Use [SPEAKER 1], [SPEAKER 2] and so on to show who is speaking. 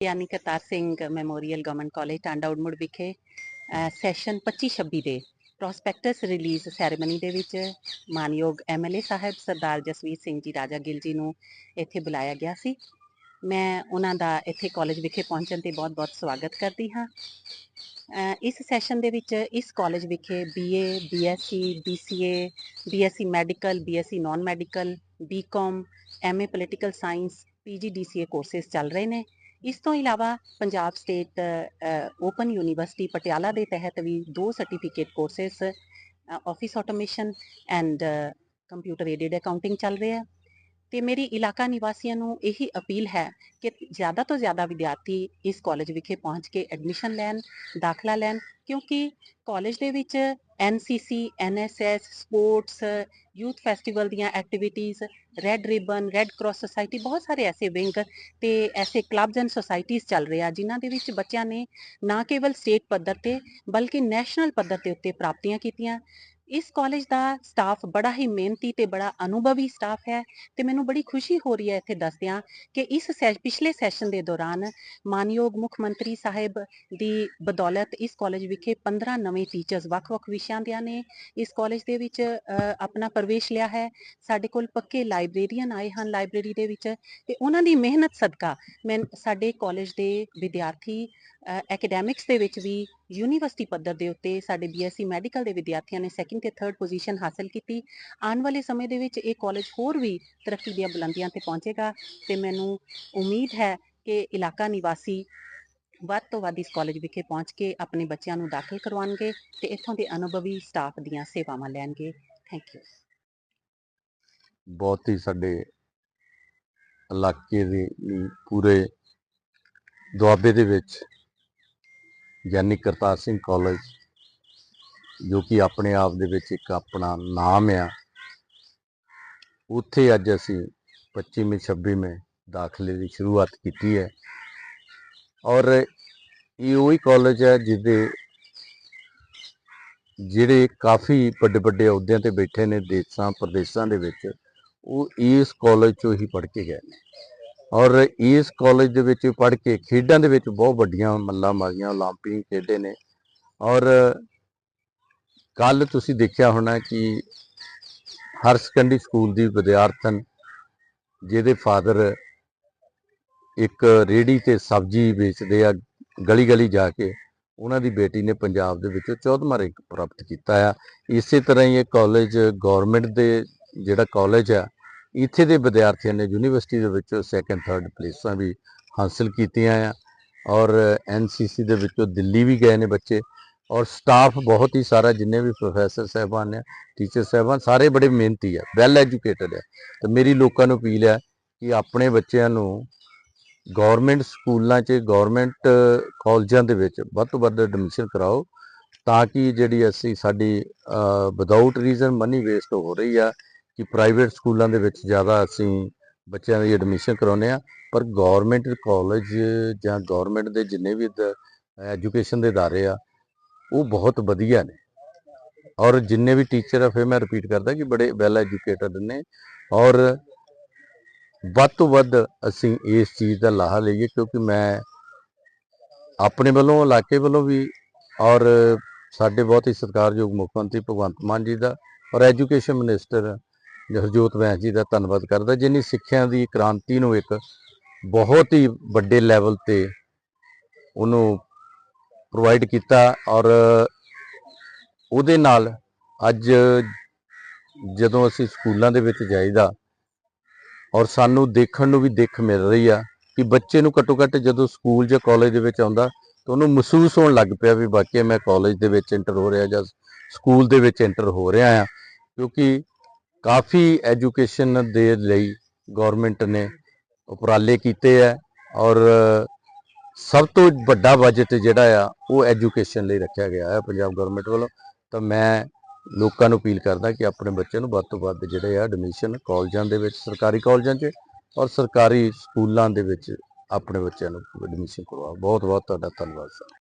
[SPEAKER 1] Giani Kartar Singh memorial government college Tanda Urmar ਵਿਖੇ session 25-26 ਦੇ prospects release ceremony ਦੇ ਵਿੱਚ ਮਾਨਯੋਗ ਐਮਐਲਏ ਸਾਹਿਬ ਸਰਦਾਰ ਜਸਵੀਰ ਸਿੰਘ ਜੀ ਰਾਜਾ ਗਿੱਲ ਜੀ ਨੂੰ ਇੱਥੇ ਬੁਲਾਇਆ ਗਿਆ ਸੀ ਮੈਂ ਉਹਨਾਂ ਦਾ ਇੱਥੇ ਕਾਲਜ ਵਿਖੇ ਪਹੁੰਚਣ ਤੇ ਬਹੁਤ-ਬਹੁਤ ਸਵਾਗਤ ਕਰਦੀ ਹਾਂ ਇਸ ਸੈਸ਼ਨ ਦੇ ਵਿੱਚ ਇਸ ਕਾਲਜ ਵਿਖੇ BA BSc BCA BSc medical BSc non medical BCom MA political science PGDCA courses ਚੱਲ ਰਹੇ ਨੇ ਇਸ ਤੋਂ ਇਲਾਵਾ Punjab state open university Patiala ਦੇ ਤਹਿਤ ਵੀ ਦੋ certificate courses office automation and computer aided accounting ਚੱਲ ਰਹੇ ਆ ਤੇ ਮੇਰੀ ਇਲਾਕਾ ਨਿਵਾਸੀਆਂ ਨੂੰ ਇਹੀ ਅਪੀਲ ਹੈ ਕਿ ਜ਼ਿਆਦਾ ਤੋਂ ਜ਼ਿਆਦਾ ਵਿਦਿਆਰਥੀ ਇਸ ਕਾਲਜ ਵਿਖੇ ਪਹੁੰਚ ਕੇ ਐਡਮਿਸ਼ਨ ਲੈਣ, ਦਾਖਲਾ ਲੈਣ, ਕਿਉਂਕਿ ਕਾਲਜ ਦੇ ਵਿੱਚ NCC NSS sports youth festival ਦੀਆਂ activities red ribbon red cross society ਬਹੁਤ ਸਾਰੇ ਐਸੇ ਵਿੰਗ ਤੇ ਐਸੇ ਕਲੱਬਸ ਐਂਡ ਸੁਸਾਇਟੀਜ਼ ਚੱਲ ਰਹੇ ਆ, ਜਿਨ੍ਹਾਂ ਦੇ ਵਿੱਚ ਬੱਚਿਆਂ ਨੇ ਨਾ ਕੇਵਲ ਸਟੇਟ ਪੱਧਰ ਤੇ ਬਲਕਿ ਨੈਸ਼ਨਲ ਪੱਧਰ ਤੇ ਉੱਤੇ ਪ੍ਰਾਪਤੀਆਂ ਕੀਤੀਆਂ। ਇਸ ਕਾਲਜ ਦਾ ਸਟਾਫ ਬੜਾ ਹੀ ਮਿਹਨਤੀ ਤੇ ਬੜਾ ਅਨੁਭਵੀ ਸਟਾਫ ਹੈ ਤੇ ਮੈਨੂੰ ਬੜੀ ਖੁਸ਼ੀ ਹੋ ਰਹੀ ਹੈ ਇੱਥੇ ਦੱਸਦਿਆਂ ਕਿ ਇਸ ਸੈ- ਪਿਛਲੇ ਸੈਸ਼ਨ ਦੇ ਦੌਰਾਨ ਮਾਨਯੋਗ ਮੁੱਖ ਮੰਤਰੀ ਸਾਹਿਬ ਦੀ ਬਦੌਲਤ ਇਸ ਕਾਲਜ ਵਿਖੇ 15 ਨਵੇਂ ਟੀਚਰਸ ਵੱਖ-ਵੱਖ ਵਿਸ਼ਿਆਂ ਦੇ ਨੇ ਇਸ ਕਾਲਜ ਦੇ ਵਿੱਚ ਆਪਣਾ ਪ੍ਰਵੇਸ਼ ਲਿਆ ਹੈ। ਸਾਡੇ ਕੋਲ ਪੱਕੇ ਲਾਇਬ੍ਰੇਰੀਅਨ ਆਏ ਹਨ ਲਾਇਬ੍ਰੇਰੀ ਦੇ ਵਿੱਚ ਤੇ ਉਹਨਾਂ ਦੀ ਮਿਹਨਤ ਸਦਕਾ ਮੈਂ ਸਾਡੇ ਕਾਲਜ ਦੇ ਵਿਦਿਆਰਥੀ ਐਕੈਡੈਮਿਕਸ ਦੇ ਵਿੱਚ ਵੀ ਯੂਨੀਵਰਸਿਟੀ ਪੱਧਰ ਦੇ ਉੱਤੇ ਸਾਡੇ ਬੀਐਸਸੀ ਮੈਡੀਕਲ ਦੇ ਵਿਦਿਆਰਥੀਆਂ ਨੇ ਸੈਕਿੰਡ ਤੇ ਥਰਡ ਪੋਜੀਸ਼ਨ ਹਾਸਲ ਕੀਤੀ। ਆਉਣ ਵਾਲੇ ਸਮੇਂ ਦੇ ਵਿੱਚ ਇਹ ਕਾਲਜ ਹੋਰ ਵੀ ਤਰੱਕੀ ਦੀਆਂ ਬੁਲੰਦੀਆਂ ਤੇ ਪਹੁੰਚੇਗਾ ਤੇ ਮੈਨੂੰ ਉਮੀਦ ਹੈ ਕਿ ਇਲਾਕਾ ਨਿਵਾਸੀ ਵੱਧ ਤੋਂ ਵੱਧ ਇਸ ਕਾਲਜ ਵਿਖੇ ਪਹੁੰਚ ਕੇ ਆਪਣੇ ਬੱਚਿਆਂ ਨੂੰ ਦਾਖਲ ਕਰਵਾਉਣਗੇ ਤੇ ਇੱਥੋਂ ਦੇ ਅਨੁਭਵੀ ਸਟਾਫ ਦੀਆਂ ਸੇਵਾਵਾਂ ਲੈਣਗੇ। ਥੈਂਕ ਯੂ
[SPEAKER 2] ਬਹੁਤ ਹੀ ਸਾਡੇ ਇਲਾਕੇ ਦੇ ਪੂਰੇ ਦੁਆਬੇ ਦੇ ਵਿੱਚ ਗਿਆਨੀ ਕਰਤਾਰ ਸਿੰਘ ਕਾਲਜ, ਜੋ ਕਿ ਆਪਣੇ ਆਪ ਦੇ ਵਿੱਚ ਇੱਕ ਆਪਣਾ ਨਾਮ ਆ। ਉੱਥੇ ਅੱਜ ਅਸੀਂ 25ਵੀਂ 26ਵੀਂ ਦਾਖਲੇ ਦੀ ਸ਼ੁਰੂਆਤ ਕੀਤੀ ਹੈ। ਔਰ ਇਹ ਉਹੀ ਕਾਲਜ ਹੈ ਜਿਹਦੇ ਜਿਹੜੇ ਕਾਫੀ ਵੱਡੇ ਵੱਡੇ ਅਹੁਦਿਆਂ ਤੇ ਬੈਠੇ ਨੇ ਦੇਸ਼ਾਂ ਪ੍ਰਦੇਸ਼ਾਂ ਦੇ ਵਿੱਚ, ਉਹ ਇਸ ਕਾਲਜ ਚੋਂ ਹੀ ਪੜ੍ਹ ਕੇ ਗਏ ਨੇ। ਔਰ ਇਸ ਕਾਲਜ ਦੇ ਵਿੱਚ ਪੜ੍ਹ ਕੇ ਖੇਡਾਂ ਦੇ ਵਿੱਚ ਬਹੁਤ ਵੱਡੀਆਂ ਮੱਲਾਂ ਮਾਰੀਆਂ 올림픽 ਖੇਡੇ ਨੇ ਔਰ ਕੱਲ ਤੁਸੀਂ ਦੇਖਿਆ ਹੋਣਾ ਕਿ ਹਰ ਸੈਕੰਡਰੀ ਸਕੂਲ ਦੀ ਵਿਦਿਆਰਥਣ ਜਿਹਦੇ ਫਾਦਰ ਇੱਕ ਰੇੜੀ ਤੇ ਸਬਜ਼ੀ ਵੇਚਦੇ ਆ ਗਲੀ ਗਲੀ ਜਾ ਕੇ ਉਹਨਾਂ ਦੀ ਬੇਟੀ ਨੇ ਪੰਜਾਬ ਦੇ ਵਿੱਚੋਂ 14ਵਾਂ ਰੈਂਕ ਪ੍ਰਾਪਤ ਕੀਤਾ ਆ ਇਸੇ ਤਰ੍ਹਾਂ ਹੀ ਇਹ ਕਾਲਜ ਗਵਰਨਮੈਂਟ ਦੇ ਜਿਹੜਾ ਕਾਲਜ ਆ ਇੱਥੇ ਦੇ ਵਿਦਿਆਰਥੀਆਂ ਨੇ ਯੂਨੀਵਰਸਿਟੀ ਦੇ ਵਿੱਚੋਂ ਸੈਕੰਡ ਥਰਡ ਪਲੇਸਾਂ ਵੀ ਹਾਸਲ ਕੀਤੀਆਂ ਆ ਔਰ ਐਨਸੀਸੀ ਦੇ ਵਿੱਚੋਂ ਦਿੱਲੀ ਵੀ ਗਏ ਨੇ ਬੱਚੇ ਔਰ ਸਟਾਫ ਬਹੁਤ ਹੀ ਸਾਰਾ ਜਿੰਨੇ ਵੀ ਪ੍ਰੋਫੈਸਰ ਸਾਹਿਬਾਨ ਨੇ ਟੀਚਰ ਸਾਹਿਬਾਨ ਸਾਰੇ ਬੜੇ ਮਿਹਨਤੀ ਆ ਵੈਲ ਐਜੂਕੇਟਡ ਆ। ਤੇ ਮੇਰੀ ਲੋਕਾਂ ਨੂੰ ਅਪੀਲ ਹੈ ਕਿ ਆਪਣੇ ਬੱਚਿਆਂ ਨੂੰ ਗਵਰਨਮੈਂਟ ਸਕੂਲਾਂ 'ਚ ਗਵਰਨਮੈਂਟ ਕਾਲਜਾਂ ਦੇ ਵਿੱਚ ਵੱਧ ਤੋਂ ਵੱਧ ਐਡਮਿਸ਼ਨ ਕਰਾਓ ਤਾਂ ਕਿ ਜਿਹੜੀ ਅਸੀਂ ਸਾਡੀ ਵਿਦਆਊਟ ਰੀਜ਼ਨ ਮਨੀ ਵੇਸਟ ਹੋ ਰਹੀ ਆ ਕਿ ਪ੍ਰਾਈਵੇਟ ਸਕੂਲਾਂ ਦੇ ਵਿੱਚ ਜ਼ਿਆਦਾ ਅਸੀਂ ਬੱਚਿਆਂ ਦੀ ਐਡਮਿਸ਼ਨ ਕਰਾਉਂਦੇ ਆ ਪਰ ਗਵਰਨਮੈਂਟ ਕਾਲਜ ਜਾਂ ਗਵਰਨਮੈਂਟ ਦੇ ਜਿੰਨੇ ਵੀ ਐਜੂਕੇਸ਼ਨ ਦੇ ادارے ਆ ਉਹ ਬਹੁਤ ਵਧੀਆ ਨੇ ਔਰ ਜਿੰਨੇ ਵੀ ਟੀਚਰ ਆ ਫਿਰ ਮੈਂ ਰਿਪੀਟ ਕਰਦਾ ਕਿ ਬੜੇ ਵੈਲ ਐਜੂਕੇਟਡ ਨੇ ਔਰ ਵੱਧ ਤੋਂ ਵੱਧ ਅਸੀਂ ਇਸ ਚੀਜ਼ ਦਾ ਲਾਹਾ ਲਈਏ ਕਿਉਂਕਿ ਮੈਂ ਆਪਣੇ ਵੱਲੋਂ ਇਲਾਕੇ ਵੱਲੋਂ ਵੀ ਔਰ ਸਾਡੇ ਬਹੁਤ ਹੀ ਸਤਿਕਾਰਯੋਗ ਮੁੱਖ ਮੰਤਰੀ ਭਗਵੰਤ ਮਾਨ ਜੀ ਦਾ ਔਰ ਐਜੂਕੇਸ਼ਨ ਮਿਨਿਸਟਰ ਹਰਜੋਤ ਵੈਸ ਜੀ ਦਾ ਧੰਨਵਾਦ ਕਰਦਾ, ਜਿਨੀ ਸਿੱਖਿਆ ਦੀ ਕ੍ਰਾਂਤੀ ਨੂੰ ਇੱਕ ਬਹੁਤ ਹੀ ਵੱਡੇ ਲੈਵਲ ਤੇ ਉਹਨੂੰ ਪ੍ਰੋਵਾਈਡ ਕੀਤਾ ਔਰ ਉਹਦੇ ਨਾਲ ਅੱਜ ਜਦੋਂ ਅਸੀਂ ਸਕੂਲਾਂ ਦੇ ਵਿੱਚ ਜਾਈਦਾ ਔਰ ਸਾਨੂੰ ਦੇਖਣ ਨੂੰ ਵੀ ਦਿੱਖ ਮਿਲ ਰਹੀ ਆ ਕਿ ਬੱਚੇ ਨੂੰ ਘੱਟੋ ਘੱਟ ਜਦੋਂ ਸਕੂਲ ਜਾਂ ਕਾਲਜ ਦੇ ਵਿੱਚ ਆਉਂਦਾ ਤਾਂ ਉਹਨੂੰ ਮਹਿਸੂਸ ਹੋਣ ਲੱਗ ਪਿਆ ਵੀ ਵਾਕਿਆ ਮੈਂ ਕਾਲਜ ਦੇ ਵਿੱਚ ਐਂਟਰ ਹੋ ਰਿਹਾ ਜਾਂ ਸਕੂਲ ਦੇ ਵਿੱਚ ਐਂਟਰ ਹੋ ਰਿਹਾ ਆ, ਕਿਉਂਕਿ ਕਾਫੀ ਐਜੂਕੇਸ਼ਨ ਦੇ ਲਈ ਗਵਰਨਮੈਂਟ ਨੇ ਉਪਰਾਲੇ ਕੀਤੇ ਆ ਔਰ ਸਭ ਤੋਂ ਵੱਡਾ ਬਜਟ ਜਿਹੜਾ ਆ, ਉਹ ਐਜੂਕੇਸ਼ਨ ਲਈ ਰੱਖਿਆ ਗਿਆ ਹੈ ਪੰਜਾਬ ਗਵਰਨਮੈਂਟ ਵੱਲੋਂ। ਤਾਂ ਮੈਂ ਲੋਕਾਂ ਨੂੰ ਅਪੀਲ ਕਰਦਾ ਕਿ ਆਪਣੇ ਬੱਚਿਆਂ ਨੂੰ ਵੱਧ ਤੋਂ ਵੱਧ ਜਿਹੜੇ ਆ ਐਡਮਿਸ਼ਨ ਕਾਲਜਾਂ ਦੇ ਵਿੱਚ, ਸਰਕਾਰੀ ਕਾਲਜਾਂ 'ਚ ਔਰ ਸਰਕਾਰੀ ਸਕੂਲਾਂ ਦੇ ਵਿੱਚ ਆਪਣੇ ਬੱਚਿਆਂ ਨੂੰ ਐਡਮਿਸ਼ਨ ਕਰਵਾਓ। ਬਹੁਤ ਬਹੁਤ ਤੁਹਾਡਾ ਧੰਨਵਾਦ ਸਰ